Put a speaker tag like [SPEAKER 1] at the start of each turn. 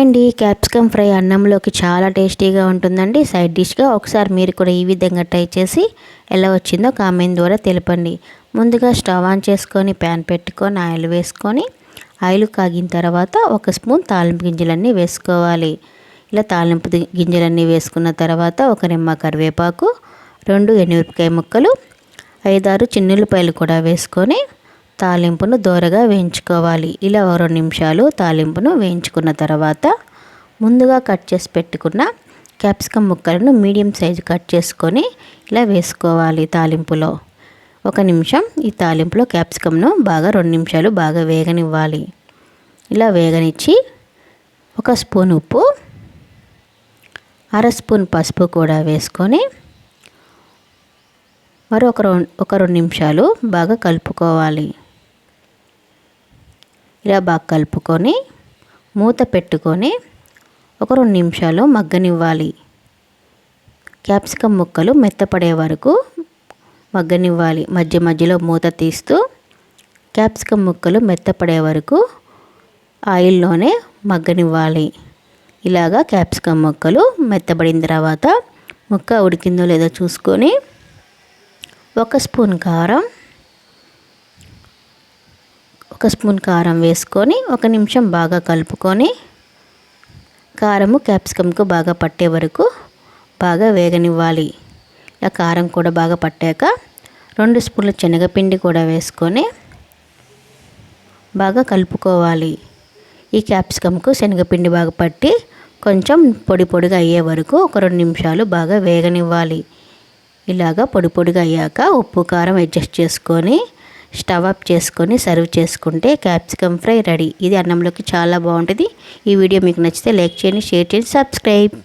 [SPEAKER 1] అండి capsicum fry అన్నంలోకి చాలా టేస్టీగా ఉంటుందండి. సైడ్ డిష్గా ఒకసారి మీరు కూడా ఈ విధంగా ట్రై చేసి ఎలా వచ్చిందో కామెంట్ ద్వారా తెలపండి. ముందుగా స్టవ్ ఆన్ చేసుకొని ప్యాన్ పెట్టుకొని ఆయిల్ వేసుకొని ఆయిల్ కాగిన తర్వాత ఒక స్పూన్ తాలింపు గింజలన్నీ వేసుకోవాలి. ఇలా తాలింపు గింజలన్నీ వేసుకున్న తర్వాత ఒక నిమ్మ కరివేపాకు రెండు ఎనిమిరపకాయ ముక్కలు ఐదారు చిన్నులపాయలు కూడా వేసుకొని తాలింపును దోరగా వేయించుకోవాలి. ఇలా రెండు నిమిషాలు తాలింపును వేయించుకున్న తర్వాత ముందుగా కట్ చేసి పెట్టుకున్న క్యాప్సికమ్ ముక్కలను మీడియం సైజు కట్ చేసుకొని ఇలా వేసుకోవాలి తాలింపులో. ఒక నిమిషం ఈ తాలింపులో క్యాప్సికమ్ను బాగా రెండు నిమిషాలు బాగా వేగనివ్వాలి. ఇలా వేగనిచ్చి ఒక స్పూన్ ఉప్పు అర స్పూన్ పసుపు కూడా వేసుకొని మరొక ఒక రెండు నిమిషాలు బాగా కలుపుకోవాలి. ఇలా బాగా కలుపుకొని మూత పెట్టుకొని ఒక రెండు నిమిషాలు మగ్గనివ్వాలి. క్యాప్సికమ్ ముక్కలు మెత్తపడే వరకు మగ్గనివ్వాలి. మధ్య మధ్యలో మూత తీస్తూ క్యాప్సికమ్ ముక్కలు మెత్తపడే వరకు ఆయిల్లోనే మగ్గనివ్వాలి. ఇలాగా క్యాప్సికమ్ ముక్కలు మెత్తబడిన తర్వాత ముక్క ఉడికిందో లేదో చూసుకొని ఒక స్పూన్ కారం ఒక స్పూన్ కారం వేసుకొని ఒక నిమిషం బాగా కలుపుకొని కారము క్యాప్సికమ్కు బాగా పట్టే వరకు బాగా వేగనివ్వాలి. ఇలా కారం కూడా బాగా పట్టాక రెండు స్పూన్ల శనగపిండి కూడా వేసుకొని బాగా కలుపుకోవాలి. ఈ క్యాప్సికమ్కు శనగపిండి బాగా పట్టి కొంచెం పొడి పొడిగా అయ్యే వరకు ఒక రెండు నిమిషాలు బాగా వేగనివ్వాలి. ఇలాగా పొడి పొడిగా అయ్యాక ఉప్పు కారం అడ్జస్ట్ చేసుకొని స్టవ్ అప్ చేసుకొని సర్వ్ చేసుకుంటే క్యాప్సికమ్ ఫ్రై రెడీ. ఇది అన్నంలోకి చాలా బాగుంటుంది. ఈ వీడియో మీకు నచ్చితే లైక్ చేయండి షేర్ చేయండి సబ్స్క్రైబ్.